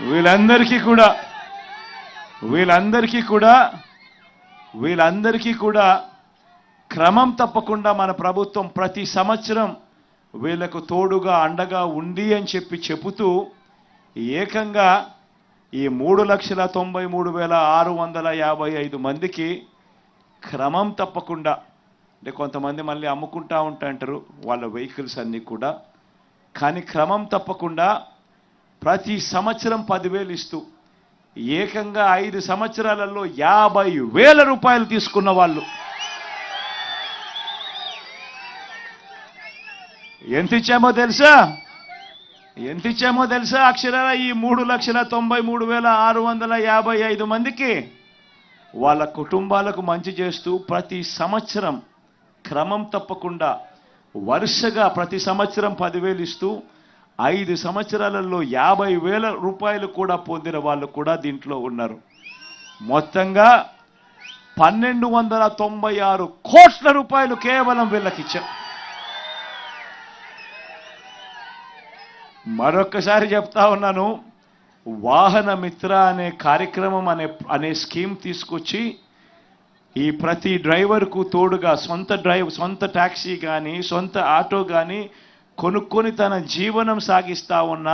వీళ్ళందరికీ కూడా వీళ్ళందరికీ కూడా వీళ్ళందరికీ కూడా క్రమం తప్పకుండా మన ప్రభుత్వం ప్రతి సంవత్సరం వీళ్ళకు తోడుగా అండగా ఉంది అని చెప్పి చెబుతూ ఏకంగా ఈ మూడు లక్షల తొంభై మూడు వేల ఆరు వందల యాభై ఐదు మందికి క్రమం తప్పకుండా అంటే కొంతమంది మళ్ళీ అమ్ముకుంటా ఉంటా అంటారు వాళ్ళ వెహికల్స్ అన్నీ కూడా. కానీ క్రమం తప్పకుండా ప్రతి సంవత్సరం పదివేలు ఇస్తూ ఏకంగా ఐదు సంవత్సరాలలో యాభై వేల రూపాయలు తీసుకున్న వాళ్ళు. ఎంత ఇచ్చామో తెలుసా? ఎంత ఇచ్చామో తెలుసా అక్షరాల? ఈ మూడు లక్షల తొంభై మూడు వేల ఆరు వందల యాభై ఐదు మందికి వాళ్ళ కుటుంబాలకు మంచి చేస్తూ ప్రతి సంవత్సరం క్రమం తప్పకుండా వరుసగా ప్రతి సంవత్సరం పదివేలు ఇస్తూ ఐదు సంవత్సరాలలో యాభై వేల రూపాయలు కూడా పొందిన వాళ్ళు కూడా దీంట్లో ఉన్నారు. మొత్తంగా పన్నెండు వందల తొంభై ఆరు కోట్ల రూపాయలు కేవలం వీళ్ళకి మరొకసారి మరొక్కసారి చెప్తా ఉన్నాను వాహన మిత్ర అనే కార్యక్రమం అనే అనే స్కీమ్ తీసుకొచ్చి ఈ ప్రతి డ్రైవర్కు తోడుగా సొంత డ్రైవ్ సొంత ట్యాక్సీ కానీ సొంత ఆటో కానీ కొనుక్కొని తన జీవనం సాగిస్తూ ఉన్న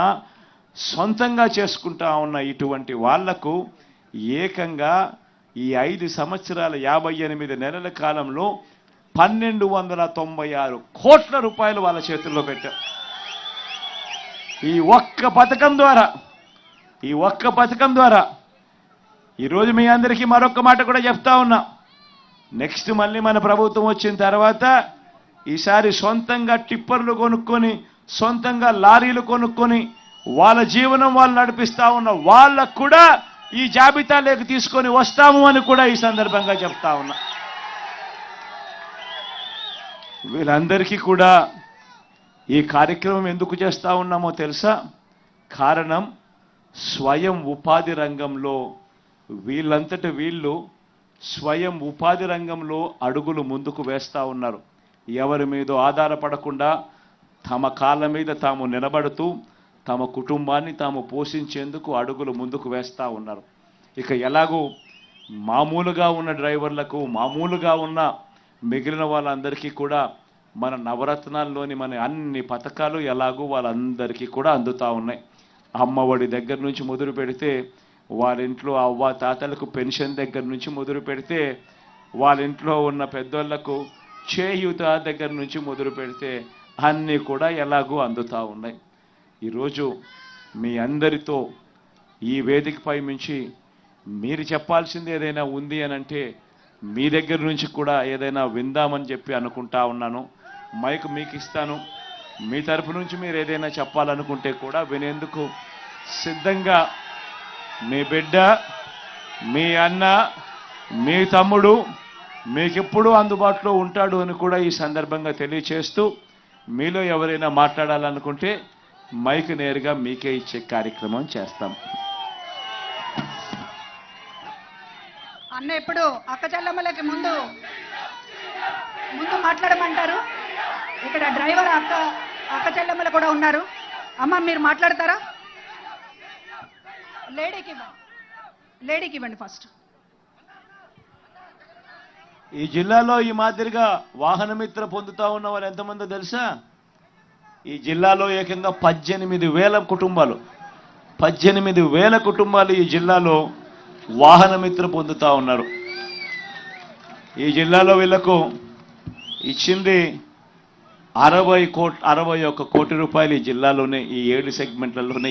సొంతంగా చేసుకుంటా ఉన్న ఇటువంటి వాళ్ళకు ఏకంగా ఈ ఐదు సంవత్సరాల యాభై ఎనిమిది నెలల కాలంలో పన్నెండు వందల తొంభై ఆరు కోట్ల రూపాయలు వాళ్ళ చేతుల్లో పెట్టారు ఈ ఒక్క పథకం ద్వారా ఈ ఒక్క పథకం ద్వారా ఈరోజు మీ అందరికీ మరొక మాట కూడా చెప్తా ఉన్నా. నెక్స్ట్ మళ్ళీ మన ప్రభుత్వం వచ్చిన తర్వాత ఈసారి సొంతంగా టిప్పర్లు కొనుక్కొని సొంతంగా లారీలు కొనుక్కొని వాళ్ళ జీవనం వాళ్ళు నడిపిస్తా ఉన్న వాళ్ళకు కూడా ఈ జాబితాలోకి తీసుకొని వస్తాము అని కూడా ఈ సందర్భంగా చెప్తా ఉన్నా. వీళ్ళందరికీ కూడా ఈ కార్యక్రమం ఎందుకు చేస్తూ ఉన్నామో తెలుసా? కారణం స్వయం ఉపాధి రంగంలో వీళ్ళంతటి వీళ్ళు స్వయం ఉపాధి రంగంలో అడుగులు ముందుకు వేస్తూ ఉన్నారు. ఎవరి మీద ఆధారపడకుండా తమ కాళ్ళ మీద తాము నిలబడుతూ తమ కుటుంబాన్ని తాము పోషించేందుకు అడుగులు ముందుకు వేస్తూ ఉన్నారు. ఇక ఎలాగో మామూలుగా ఉన్న డ్రైవర్లకు మామూలుగా ఉన్న మిగిలిన వాళ్ళందరికీ కూడా మన నవరత్నాల్లోని మన అన్ని పథకాలు ఎలాగో వాళ్ళందరికీ కూడా అందుతా ఉన్నాయి. అమ్మఒడి దగ్గర నుంచి మొదలు పెడితే వాళ్ళింట్లో అవ్వ తాతలకు పెన్షన్ దగ్గర నుంచి మొదలు పెడితే వాళ్ళ ఇంట్లో ఉన్న పెద్దోళ్ళకు చేయూత దగ్గర నుంచి మొదలు పెడితే అన్నీ కూడా ఎలాగో అందుతూ ఉన్నాయి. ఈరోజు మీ అందరితో ఈ వేదికపై నుంచి మీరు చెప్పాల్సింది ఏదైనా ఉంది అని అంటే మీ దగ్గర నుంచి కూడా ఏదైనా విందామని చెప్పి అనుకుంటా ఉన్నాను. మైక్ మీకు ఇస్తాను. మీ తరపు నుంచి మీరు ఏదైనా చెప్పాలనుకుంటే కూడా వినేందుకు సిద్ధంగా మీ బిడ్డ మీ అన్న మీ తమ్ముడు మీకెప్పుడు అందుబాటులో ఉంటాడు అని కూడా ఈ సందర్భంగా తెలియచేస్తూ మీలో ఎవరైనా మాట్లాడాలనుకుంటే మైక్ నేరుగా మీకే ఇచ్చే కార్యక్రమం చేస్తాం. అన్న ఇప్పుడు అక్క చెల్లమ్మలకి ముందు? ముందు మాట్లాడమంటారు? ఇక్కడ డ్రైవర్ అక్క అక్క చెల్లమ్మలు కూడా ఉన్నారు. అమ్మ మీరు మాట్లాడతారా? లేడీకి ఇవ్వండి. లేడీకి ఇవ్వండి ఫస్ట్ ఈ జిల్లాలో ఈ మాదిరిగా వాహన మిత్ర పొందుతా ఉన్న వాళ్ళు ఎంతమందో తెలుసా? ఈ జిల్లాలో ఏకంగా పద్దెనిమిది వేల కుటుంబాలు. పద్దెనిమిది వేల కుటుంబాలు ఈ జిల్లాలో వాహన మిత్ర పొందుతా ఉన్నారు. ఈ జిల్లాలో వీళ్ళకు ఇచ్చింది అరవై కోట్ అరవై ఒక్క కోటి రూపాయలు ఈ జిల్లాలోనే ఈ ఏడు సెగ్మెంట్లలోనే